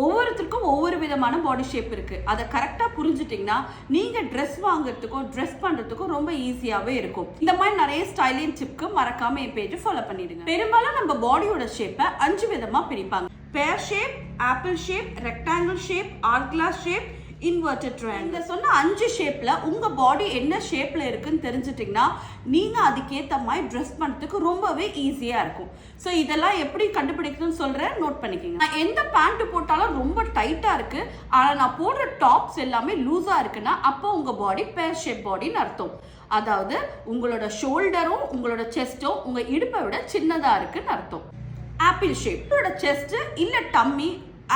ஒவ்வொருத்தருக்கும் ஒவ்வொரு விதமான பாடி ஷேப் இருக்கு. அதை கரெக்டாக புரிஞ்சுட்டீங்கன்னா நீங்க ட்ரெஸ் வாங்குறதுக்கும் ட்ரெஸ் பண்றதுக்கும் ரொம்ப ஈஸியாகவே இருக்கும். இந்த மாதிரி நிறைய ஸ்டைலிங் டிப்க்கு மறக்காம என் பேஜை ஃபாலோ பண்ணிடுங்க. பெரும்பாலும் நம்ம பாடியோட ஷேப்பை அஞ்சு விதமாக பிரிப்பாங்க. Pear shape apple shape rectangle shape hourglass shape inverted triangle இந்த சொன்ன அஞ்சு ஷேப்பில் உங்கள் பாடி என்ன ஷேப்பில் இருக்குன்னு தெரிஞ்சிட்டிங்கன்னா நீங்கள் அதுக்கேற்ற மாதிரி ட்ரெஸ் பண்ணுறதுக்கு ரொம்பவே ஈஸியாக இருக்கும். ஸோ இதெல்லாம் எப்படி கண்டுபிடிக்கணும்னு சொல்கிறேன் நோட் பண்ணிக்கோங்க. நான் எந்த பேண்ட்டு போட்டாலும் ரொம்ப டைட்டாக இருக்குது ஆனால் நான் போடுற டாப்ஸ் எல்லாமே லூஸாக இருக்குன்னா அப்போ உங்கள் பாடி பேர் ஷேப் பாடின்னு அர்த்தம். அதாவது உங்களோட ஷோல்டரும் உங்களோட செஸ்ட்டும் உங்கள் இடுப்பை விட சின்னதாக இருக்குன்னு அர்த்தம். ஆப்பிள் ஷேப் உங்களோட செஸ்ட்டு இல்லை டம்மி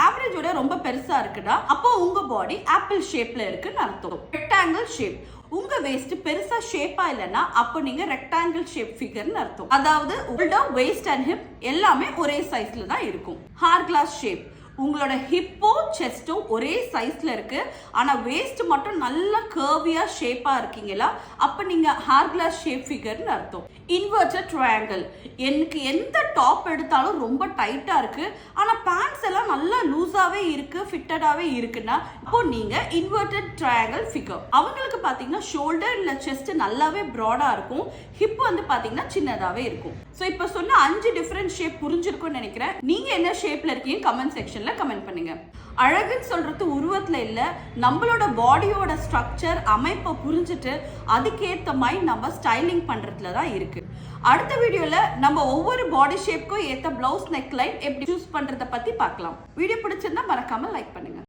ஆவரேஜோட ரொம்ப பெருசா இருக்குன்னா அப்போ உங்க பாடி ஆப்பிள் ஷேப்ல இருக்குன்னு அர்த்தம். ரெக்டாங்கிள் ஷேப் உங்க வேஸ்ட் பெருசா ஷேப்பா இல்லைன்னா அப்போ நீங்க ரெக்டாங்கிள் ஷேப் ஃபிகர்னு அர்த்தம். அதாவது உங்களோட வேஸ்ட் அண்ட் ஹிப் எல்லாமே ஒரே சைஸ்ல தான் இருக்கும். ஹார் கிளாஸ் ஷேப் உங்களோட ஹிப்போ செஸ்ட்டும் ஒரே சைஸில் இருக்குது ஆனால் வேஸ்ட் மட்டும் நல்ல கேர்வியாக ஷேப்பாக இருக்கீங்களா? அப்போ நீங்கள் ஹேர் கிளாஸ் ஷேப் ஃபிகர்னு அர்த்தம். இன்வெர்டட் ட்ரையாங்கிள் எனக்கு எந்த டாப் எடுத்தாலும் ரொம்ப டைட்டாக இருக்குது ஆனால் பேண்ட்ஸ் எல்லாம் நல்லா லூஸாகவே இருக்குது ஃபிட்டடாகவே இருக்குன்னா இப்போ நீங்கள் இன்வெர்டட் ட்ரையாங்கிள் ஃபிகர் அவங்களுக்கு பார்த்தீங்கன்னா ஷோல்டர் இல்லை செஸ்ட் நல்லாவே ப்ராடாக இருக்கும். ஹிப் வந்து பார்த்தீங்கன்னா சின்னதாகவே இருக்கும். ஸோ இப்போ சொன்ன அஞ்சு டிஃப்ரெண்ட் ஷேப் புரிஞ்சிருக்கும்னு நினைக்கிறேன். நீங்கள் என்ன ஷேப்பில் இருக்கீங்க கமெண்ட் செக்ஷன் கமெண்ட் பண்ணுங்க. அழகுன்னு சொல்றது உருவத்துல இல்ல நம்மளோட பாடியோட ஸ்ட்ரக்சர் அமைப்பை புரிஞ்சுட்டு அதுக்கேற்ற மாதிரி நம்ம ஸ்டைலிங் பண்றதுல தான் இருக்கு. அடுத்த வீடியோல நம்ம ஒவ்வொரு பாடி ஷேப்க்கும் ஏத்த பிளவுஸ் நெக் லைன் எப்படி சூஸ் பண்றத பத்தி பார்க்கலாம். வீடியோ பிடிச்சிருந்தா மறக்காம லைக் பண்ணுங்க.